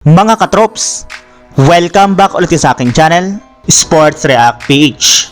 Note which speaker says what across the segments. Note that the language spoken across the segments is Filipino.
Speaker 1: Mga katrops, welcome back ulit sa aking channel, Sports React PH.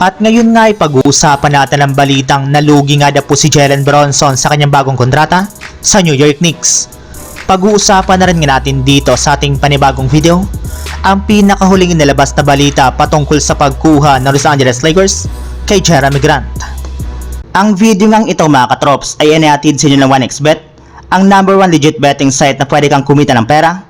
Speaker 1: At ngayon nga ay pag-uusapan natin ang balitang nalugi nga na po si Jalen Bronson sa kanyang bagong kontrata sa New York Knicks. Pag-uusapan na rin nga natin dito sa ating panibagong video ang pinakahuling inilabas na balita patungkol sa pagkuha ng Los Angeles Lakers kay Jeremy Grant. Ang video ngang ito mga katrops ay inihatid sa inyo ng 1xBet, ang number one legit betting site na pwede kang kumita ng pera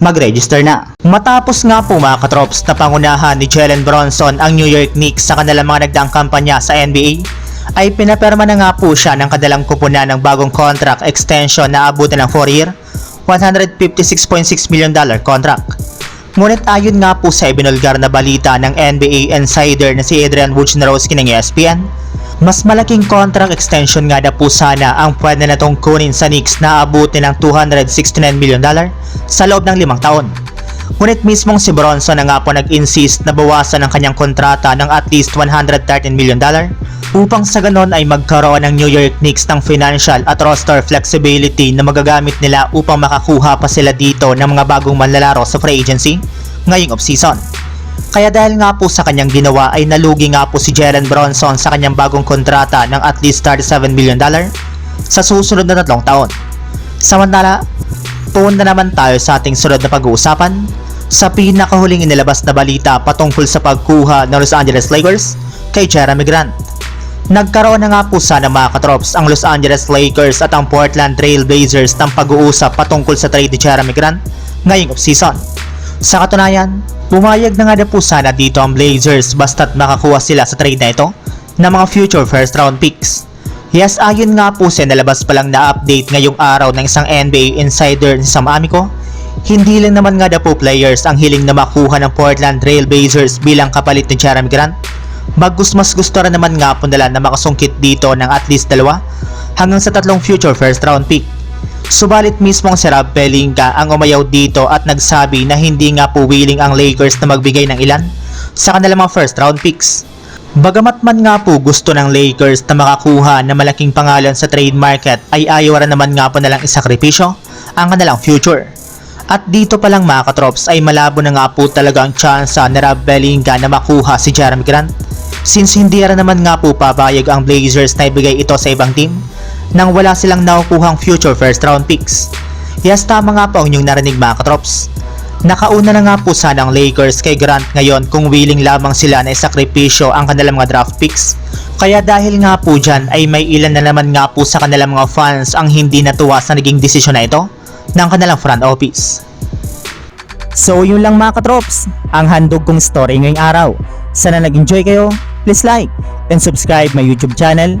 Speaker 1: Mag-register na. Matapos nga po mga katrops na pangunahan ni Jalen Bronson ang New York Knicks sa kanilang mga nagdaang kampanya sa NBA, ay pinaperma na nga po siya ng kadalang kupunan ng bagong contract extension na abutin ng 4-year, 156.6 million dollar contract. Ngunit ayon nga po sa ibinulgar na balita ng NBA insider na si Adrian Wojnarowski ng ESPN, mas malaking contract extension nga na po sana ang pwede na tong kunin sa Knicks na abutin ng 269 million dollar sa loob ng limang taon. Ngunit mismong si Bronson na nga po nag-insist na bawasan ang kanyang kontrata ng at least 113 million dollar upang sa ganon ay magkaroon ng New York Knicks ng financial at roster flexibility na magagamit nila upang makakuha pa sila dito ng mga bagong manlalaro sa free agency ngayong offseason. Kaya dahil nga po sa kanyang ginawa ay nalugi nga po si Jalen Bronson sa kanyang bagong kontrata ng at least 37 million dollar sa susunod na tatlong taon. Samantala, punta naman tayo sa ating sunod na pag-uusapan sa pinakahuling inilabas na balita patungkol sa pagkuha ng Los Angeles Lakers kay Jeremy Grant. Nagkaroon na nga po sana mga katrops ang Los Angeles Lakers at ang Portland Trail Blazers ng pag-uusap patungkol sa trade ni Jeremy Grant ngayong offseason. Sa katunayan, pumayag na nga na po sana dito ang Blazers basta't makakuha sila sa trade na ito ng mga future first round picks. Yes, ayon nga po sa nalabas pa lang na update ngayong araw ng isang NBA insider ni Sam Amico, hindi lang naman nga na po players ang hiling na makuha ng Portland Trail Blazers bilang kapalit ni Jeremy Grant. Bagus mas gusto rin naman nga po nila na makasungkit dito ng at least dalawa hanggang sa tatlong future first round pick. Subalit mismong si Rob Pelinka ang umayaw dito at nagsabi na hindi nga po willing ang Lakers na magbigay ng ilan sa kanilang mga first round picks. Bagamat man nga po gusto ng Lakers na makakuha ng malaking pangalan sa trade market ay ayaw rin naman nga po nalang isakripisyo ang kanilang future. At dito pa lang mga katrops ay malabo na nga po talaga ang tsansa ni Rob Pelinka na makuha si Jeremy Grant since hindi rin naman nga po papayag ang Blazers na ibigay ito sa ibang team nang wala silang nakukuhang future first round picks. Yes, tama nga po ang inyong narinig mga katrops. Nakauna na nga po sana ang Lakers kay Grant ngayon kung willing lamang sila na isakripisyo ang kanilang mga draft picks. Kaya dahil nga po dyan ay may ilan na naman nga po sa kanilang mga fans ang hindi natuwa sa naging desisyon na ito ng kanilang front office. So yun lang mga katrops, ang handog kong story ngayong araw. Sana nag-enjoy kayo, please like and subscribe my YouTube channel,